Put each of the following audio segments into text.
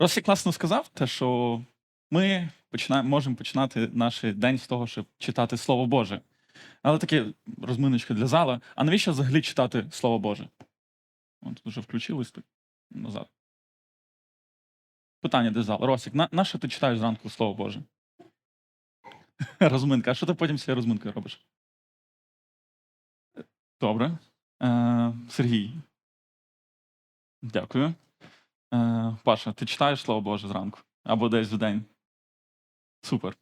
Росі класно сказав, те, що ми починаємо, можемо починати наш день з того, щоб читати Слово Боже. Але таке розминочка для зала. А навіщо взагалі читати Слово Боже? От вже включились тут назад. Питання для залу. Росік, на, на що ти читаєш зранку Слово Боже? Розминка. А що ти потім з цією розминкою робиш? Добре. Е, Сергій. Дякую. Е, Паша, ти читаєш Слово Боже зранку? Або десь в день? Супер.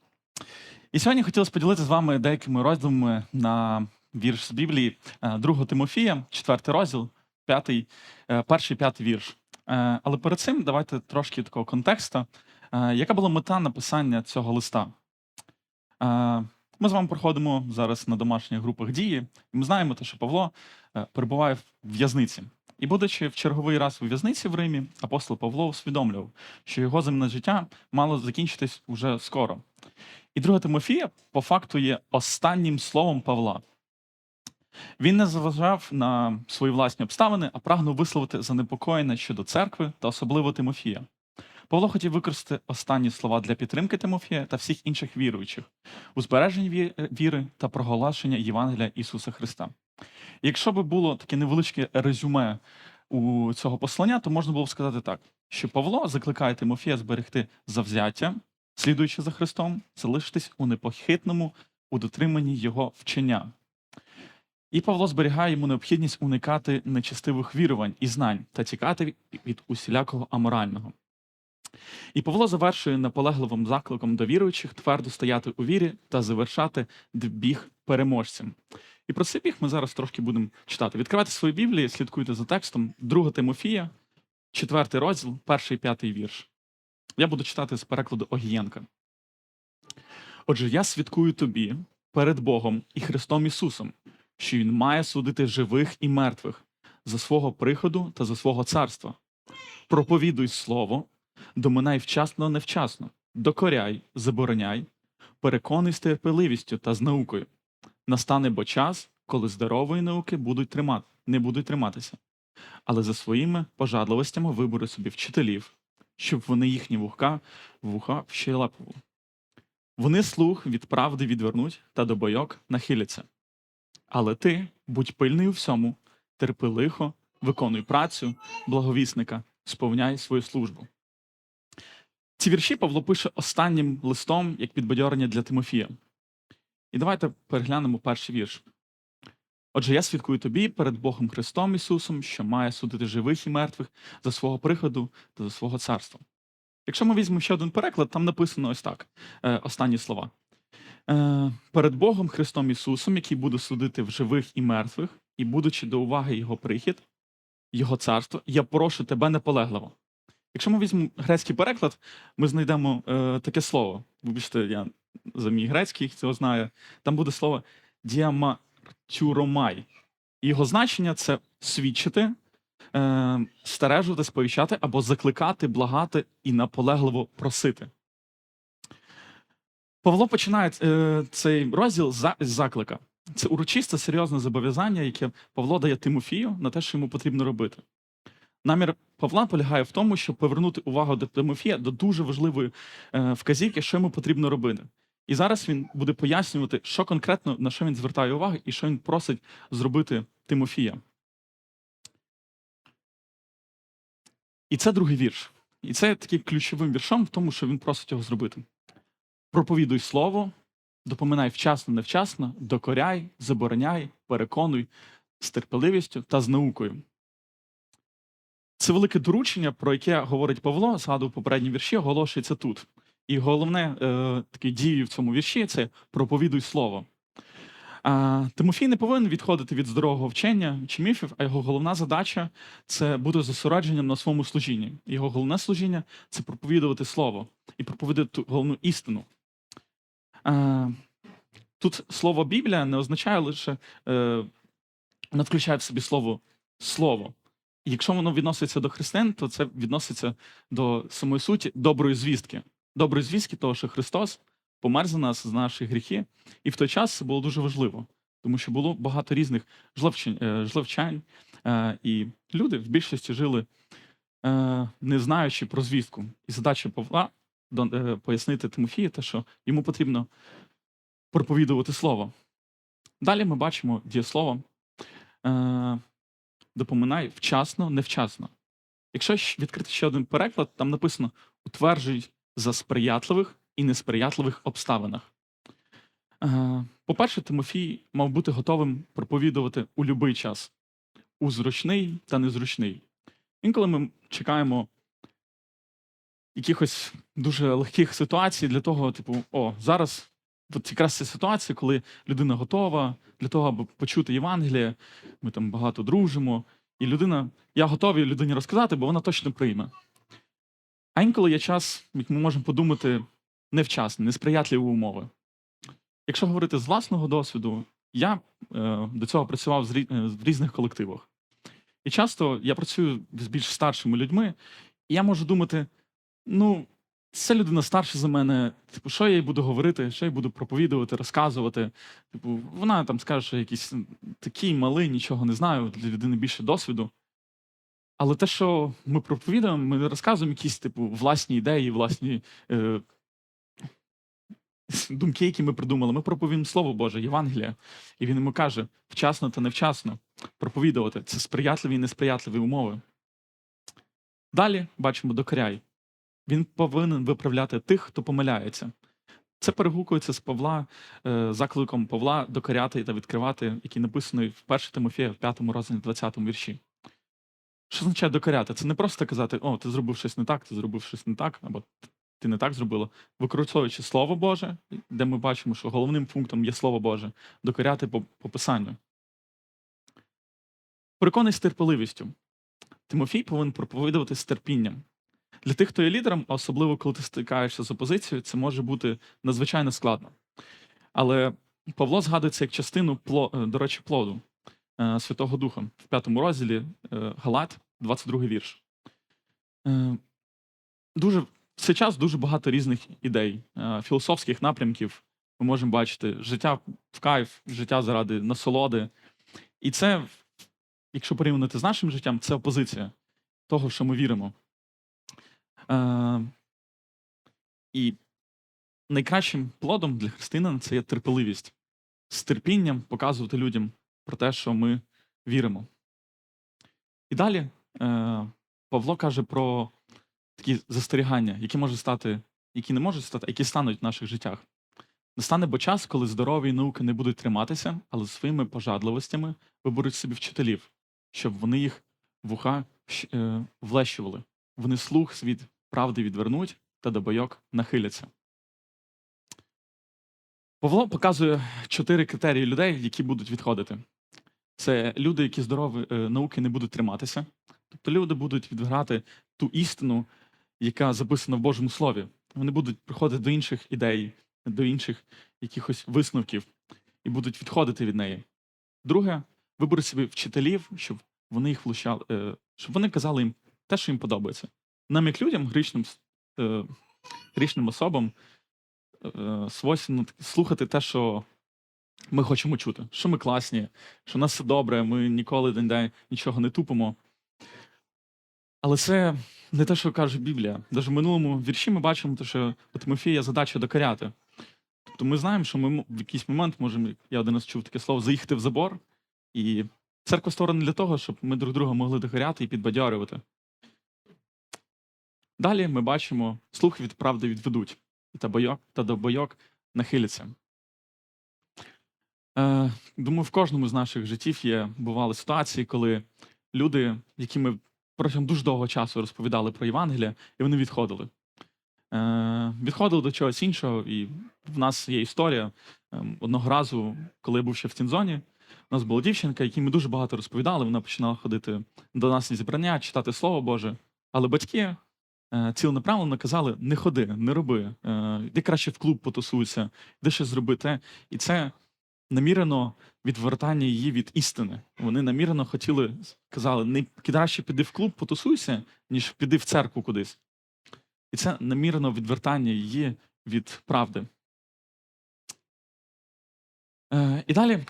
І сьогодні хотілося поділитися з вами деякими роздумами на вірш з Біблії 2 Тимофія, 4 розділ, 5, е, перший п'ятий вірш. Е, Але перед цим давайте трошки такого контексту. Е, Яка була мета написання цього листа? Е, Ми з вами проходимо зараз на домашніх групах дії, ми знаємо, що Павло е, перебуває в в'язниці. І, будучи в черговий раз у в'язниці в Римі, апостол Павло усвідомлював, що його земне життя мало закінчитись уже скоро. І друга Тимофія, по факту, є останнім словом Павла. Він не зважав на свої власні обставини, а прагнув висловити занепокоєння щодо церкви та особливо Тимофія. Павло хотів використати останні слова для підтримки Тимофія та всіх інших віруючих у збереженні віри та проголошення Євангелія Ісуса Христа. Якщо би було таке невеличке резюме у цього послання, то можна було б сказати так, що Павло закликає Тимофія зберегти завзяття, слідуючи за Христом, залишитись у непохитному у дотриманні його вчення. І Павло зберігає йому необхідність уникати нечестивих вірувань і знань та тікати від- усілякого аморального. І Павло завершує наполегливим закликом до віруючих твердо стояти у вірі та завершати біг переможцем. І про цей біг ми зараз трошки будемо читати. Відкривайте свої Біблії, слідкуйте за текстом 2 Тимофія, 4 розділ, перший п'ятий вірш. Я буду читати з перекладу Огієнка. Отже, я свідкую тобі перед Богом і Христом Ісусом, що Він має судити живих і мертвих за свого приходу та за свого царства. Проповідуй слово, доминай вчасно невчасно, докоряй, забороняй, переконуй з терпеливістю та з наукою. Настане бо час, коли здорової науки будуть тримати, не будуть триматися, але за своїми пожадливостями вибери собі вчителів, щоб вони їхні вуха, вуха вщелепували. Вони слух від правди відвернуть та до бойок нахиляться. Але ти будь пильний у всьому, терпи лихо, виконуй працю, благовісника, сповняй свою службу. Ці вірші Павло пише останнім листом як підбадьорення для Тимофія. І давайте переглянемо перший вірш. Отже, я свідкую тобі перед Богом Христом Ісусом, що має судити живих і мертвих за свого приходу та за свого царства. Якщо ми візьмемо ще один переклад, там написано ось так: е, останні слова. Е, перед Богом Христом Ісусом, який буде судити в живих і мертвих, і будучи до уваги Його прихід, Його царство, я прошу тебе неполегливо. Якщо ми візьмемо грецький переклад, ми знайдемо е, таке слово. Вибачте, я за мій грецький цього знаю. Там буде слово діаматюромай. Його значення це свідчити, е, стережувати, сповіщати або закликати, благати і наполегливо просити. Павло починає е, цей розділ з заклика. Це урочисте серйозне зобов'язання, яке Павло дає Тимофію на те, що йому потрібно робити. Намір Павла полягає в тому, щоб повернути увагу до Тимофія до дуже важливої е, вказівки, що йому потрібно робити. І зараз він буде пояснювати, що конкретно на що він звертає увагу і що він просить зробити Тимофія. І це другий вірш. І це такий ключовим віршом в тому, що він просить його зробити. Проповідуй слово, допоминай вчасно, невчасно, докоряй, забороняй, переконуй з терпеливістю та з наукою. Це велике доручення, про яке говорить Павло, згадував попередні вірші, оголошується тут. І головне е, таке дією в цьому вірші це проповідуй слово. А, Тимофій не повинен відходити від здорового вчення чи міфів, а його головна задача це бути зосередженням на своєму служінні. Його головне служіння це проповідувати слово і проповідати ту головну істину. А, тут слово Біблія не означає лише, е, не включає в собі слово слово. Якщо воно відноситься до християн, то це відноситься до самої суті доброї звістки. Доброї звістки, того, що Христос помер за нас, за наші гріхи. І в той час це було дуже важливо, тому що було багато різних жловчень, е, жловчань, е, і люди в більшості жили е, не знаючи про звістку. І задача Павла пояснити Тимофію, те, що йому потрібно проповідувати слово. Далі ми бачимо дієслово допоминай вчасно, невчасно. Якщо відкрити ще один переклад, там написано утверджуй за сприятливих і несприятливих обставинах. Е, По-перше, Тимофій мав бути готовим проповідувати у будь-який час, у зручний та незручний. Інколи ми чекаємо якихось дуже легких ситуацій для того, типу, о, зараз от якраз ця ситуація, коли людина готова для того, аби почути Євангеліє, ми там багато дружимо, і людина, я готовий людині розказати, бо вона точно прийме. А інколи є час, як ми можемо подумати, невчасно, несприятливі умови. Якщо говорити з власного досвіду, я е, до цього працював з е, в різних колективах. І часто я працюю з більш старшими людьми, і я можу думати: ну, ця людина старша за мене, типу, що я їй буду говорити, що я їй буду проповідувати, розказувати. Типу, вона там скаже, що якийсь такий малий, нічого не знаю, для людини більше досвіду. Але те, що ми проповідуємо, ми розказуємо якісь, типу, власні ідеї, власні е, думки, які ми придумали. Ми проповімо Слово Боже, Євангелія. І він йому каже: вчасно та невчасно проповідувати. Це сприятливі і несприятливі умови. Далі бачимо докоряй. Він повинен виправляти тих, хто помиляється. Це перегукується з Павла, е, закликом Павла докоряти та відкривати, який написаний в 1 Тимофія, в 5 розділі 20 вірші. Що означає докоряти? Це не просто казати, о, ти зробив щось не так, ти зробив щось не так, або ти не так зробила. Використовуючи Слово Боже, де ми бачимо, що головним пунктом є Слово Боже, докоряти по, по писанню. Переконай з терпеливістю. Тимофій повинен проповідувати з терпінням. Для тих, хто є лідером, особливо коли ти стикаєшся з опозицією, це може бути надзвичайно складно. Але Павло згадується як частину е, до речі, плоду е, Святого Духа в п'ятому розділі е, Галат, 22 вірш. Дуже цей час дуже багато різних ідей, філософських напрямків. Ми можемо бачити життя в кайф, життя заради насолоди. І це, якщо порівняти з нашим життям, це опозиція того, що ми віримо. Е, і найкращим плодом для християнина це є терпеливість. З терпінням показувати людям про те, що ми віримо. І далі е, Павло каже про такі застерігання, які можуть стати, які не можуть стати, які стануть в наших життях. Настане бо час, коли здорові науки не будуть триматися, але своїми пожадливостями виберуть собі вчителів, щоб вони їх вуха е, влещували. Вони слух від правди відвернуть та до бойок нахиляться. Павло показує чотири критерії людей, які будуть відходити. Це люди, які здорові е, науки не будуть триматися. Тобто люди будуть відвергати ту істину, яка записана в Божому Слові. Вони будуть приходити до інших ідей, до інших якихось висновків і будуть відходити від неї. Друге, виберуть собі вчителів, щоб вони їх влучали, е, щоб вони казали їм те, що їм подобається. Нам, як людям, грішним, е, грішним особам, е, свойственно слухати те, що ми хочемо чути, що ми класні, що у нас все добре, ми ніколи день нічого не тупимо. Але це не те, що каже Біблія. Навіть в минулому вірші ми бачимо, те, що у Тимофія задача докоряти. Тобто ми знаємо, що ми в якийсь момент можемо, я один раз чув таке слово, заїхати в забор. І церква створена для того, щоб ми друг друга могли докоряти і підбадьорювати. Далі ми бачимо, слух від правди відведуть, і та бойок та до бойок нахиляться. Е, думаю, в кожному з наших життів є бували ситуації, коли люди, які ми протягом дуже довгого часу розповідали про Євангелія, і вони відходили. Е, відходили до чогось іншого, і в нас є історія. Ем, Одного разу, коли я був ще в Тінзоні, у нас була дівчинка, якій ми дуже багато розповідали. Вона починала ходити до нас на зібрання, читати Слово Боже. Але батьки ціленаправленно казали: не ходи, не роби, е, йди краще в клуб потусуйся, йди щось зроби те. І це намірено відвертання її від істини. Вони намірено хотіли, казали, не краще піди в клуб, потусуйся, ніж піди в церкву кудись. І це намірено відвертання її від правди. Е, і далі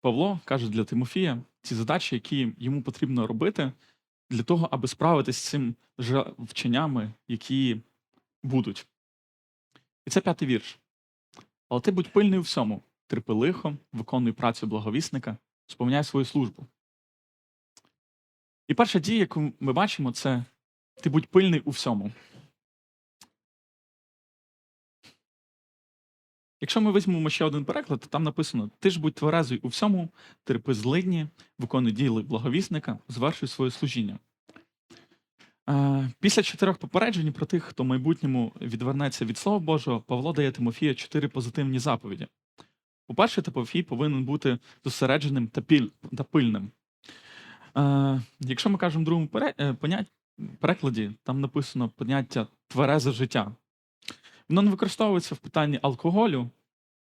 Павло каже для Тимофія ці задачі, які йому потрібно робити, для того, аби справитися з цим вченнями, які будуть. І це п'ятий вірш. Але ти будь пильний у всьому, терпи лихо, виконуй працю благовісника, сповняй свою службу. І перша дія, яку ми бачимо, це ти будь пильний у всьому. Якщо ми візьмемо ще один переклад, то там написано: Ти ж будь тверезий у всьому, терпи злидні, виконуй діли благовісника, звершуй своє служіння. Е, Після чотирьох попереджень про тих, хто в майбутньому відвернеться від Слова Божого, Павло дає Тимофія чотири позитивні заповіді. По-перше, Тимофій повинен бути зосередженим та, піль, та пильним. Е, Якщо ми кажемо в другому е, перекладі, там написано поняття тверезе життя. Воно не використовується в питанні алкоголю,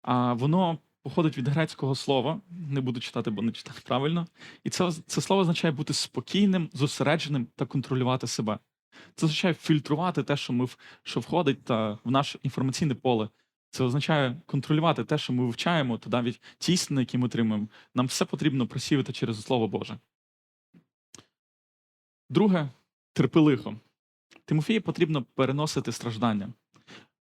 а воно походить від грецького слова. Не буду читати, бо не читаю правильно. І це, це слово означає бути спокійним, зосередженим та контролювати себе. Це означає фільтрувати те, що ми що входить та в наше інформаційне поле. Це означає контролювати те, що ми вивчаємо, та навіть ті істини, які ми отримуємо. Нам все потрібно просіяти через Слово Боже. Друге терпи лихо. Тимофію потрібно переносити страждання.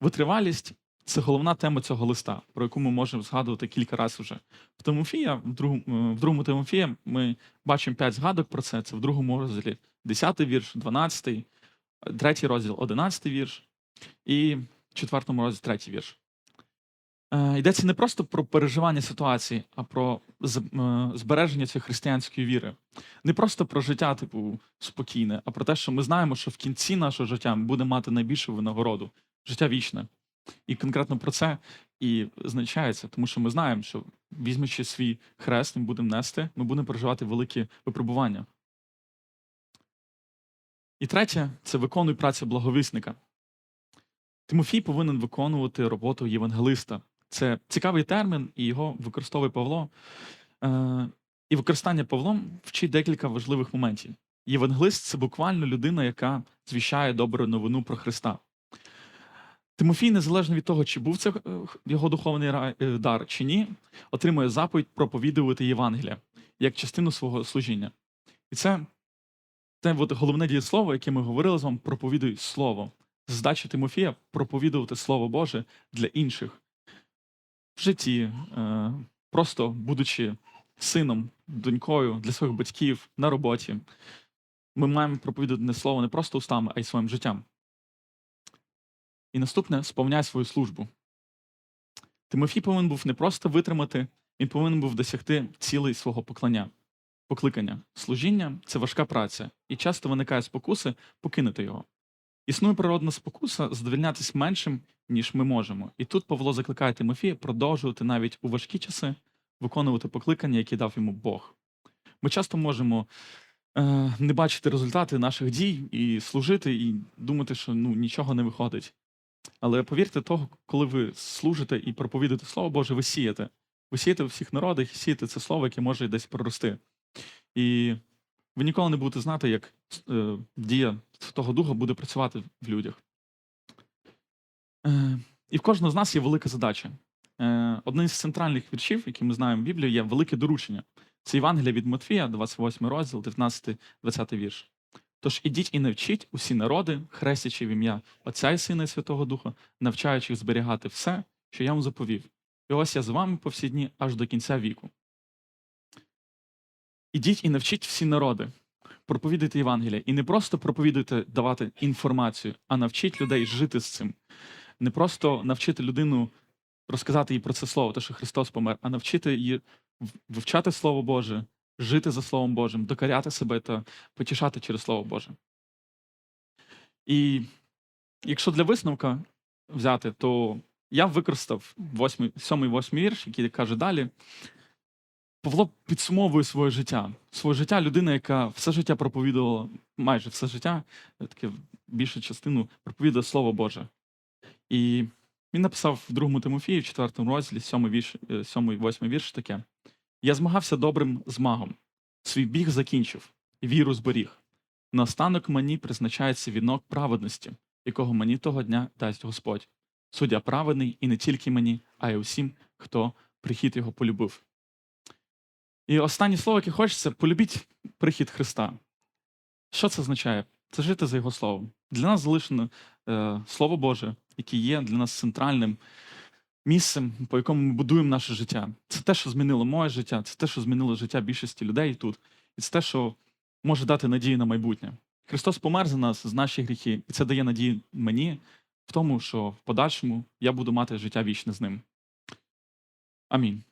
Витривалість це головна тема цього листа, про яку ми можемо згадувати кілька разів вже. В Тимофія, в другому, е, в другому Тимофія, ми бачимо п'ять згадок про це. Це в другому розділі 10 вірш, 12, третій розділ, 11 вірш, і в четвертому розділі третій вірш. Е, Йдеться не просто про переживання ситуації, а про е, збереження цієї християнської віри. Не просто про життя, типу, спокійне, а про те, що ми знаємо, що в кінці нашого життя ми будемо мати найбільшу винагороду життя вічне. І конкретно про це і означається, тому що ми знаємо, що візьмучи свій хрест, ми будемо нести, ми будемо переживати великі випробування. І третє це виконуй працю благовісника. Тимофій повинен виконувати роботу євангелиста. Це цікавий термін, і його використовує Павло. Е, і використання Павлом вчить декілька важливих моментів. Євангелист це буквально людина, яка звіщає добру новину про Христа. Тимофій, незалежно від того, чи був це е, його духовний е, дар чи ні, отримує заповідь проповідувати Євангелія як частину свого служіння. І це те от головне дієслово, яке ми говорили з вами, проповідуй слово. Задача Тимофія проповідувати Слово Боже для інших в житті, е, просто будучи сином, донькою для своїх батьків на роботі. Ми маємо проповідувати не слово не просто устами, а й своїм життям. І наступне сповняй свою службу. Тимофій повинен був не просто витримати, він повинен був досягти цілей свого поклання, покликання. Служіння це важка праця, і часто виникає спокуси покинути його. Існує природна спокуса задовільнятись меншим, ніж ми можемо. І тут Павло закликає Тимофія продовжувати навіть у важкі часи виконувати покликання, які дав йому Бог. Ми часто можемо е, не бачити результати наших дій і служити, і думати, що ну, нічого не виходить. Але повірте того, коли ви служите і проповідуєте Слово Боже, ви сієте. Ви сієте у всіх народах і сієте це слово, яке може десь прорости. І ви ніколи не будете знати, як е, дія Святого Духа буде працювати в людях. Е, і в кожного з нас є велика задача. Е, один з центральних віршів, які ми знаємо в Біблії, є велике доручення. Це Євангелія від Матфія, 28 розділ, 19-20 вірш. Тож ідіть і навчіть усі народи, хрестячи в ім'я Отця і Сина і Святого Духа, навчаючи їх зберігати все, що я вам заповів. І ось я з вами по всі дні аж до кінця віку. Ідіть і навчіть всі народи, проповідуйте Євангелія. І не просто проповідуйте давати інформацію, а навчіть людей жити з цим. Не просто навчити людину розказати їй про це слово, те, що Христос помер, а навчити її вивчати Слово Боже, жити за Словом Божим, докоряти себе та потішати через Слово Боже. І якщо для висновка взяти, то я використав 7-8 вірш, який каже далі. Павло підсумовує своє життя. Своє життя людина, яка все життя проповідувала, майже все життя, е, таке більшу частину проповідує Слово Боже. І він написав в другому Тимофію, в 4 розділі, 7 вірш, 7 8 вірш таке: Я змагався добрим змагом, свій біг закінчив, віру зберіг. Наостанок мені призначається вінок праведності, якого мені того дня дасть Господь. Суддя праведний і не тільки мені, а й усім, хто прихід його полюбив. І останнє слово, яке хочеться, полюбіть прихід Христа. Що це означає? Це жити за його словом. Для нас залишено е, Слово Боже, яке є для нас центральним місцем, по якому ми будуємо наше життя. Це те, що змінило моє життя, це те, що змінило життя більшості людей тут. І це те, що може дати надію на майбутнє. Христос помер за нас, з наші гріхи, і це дає надію мені в тому, що в подальшому я буду мати життя вічне з ним. Амінь.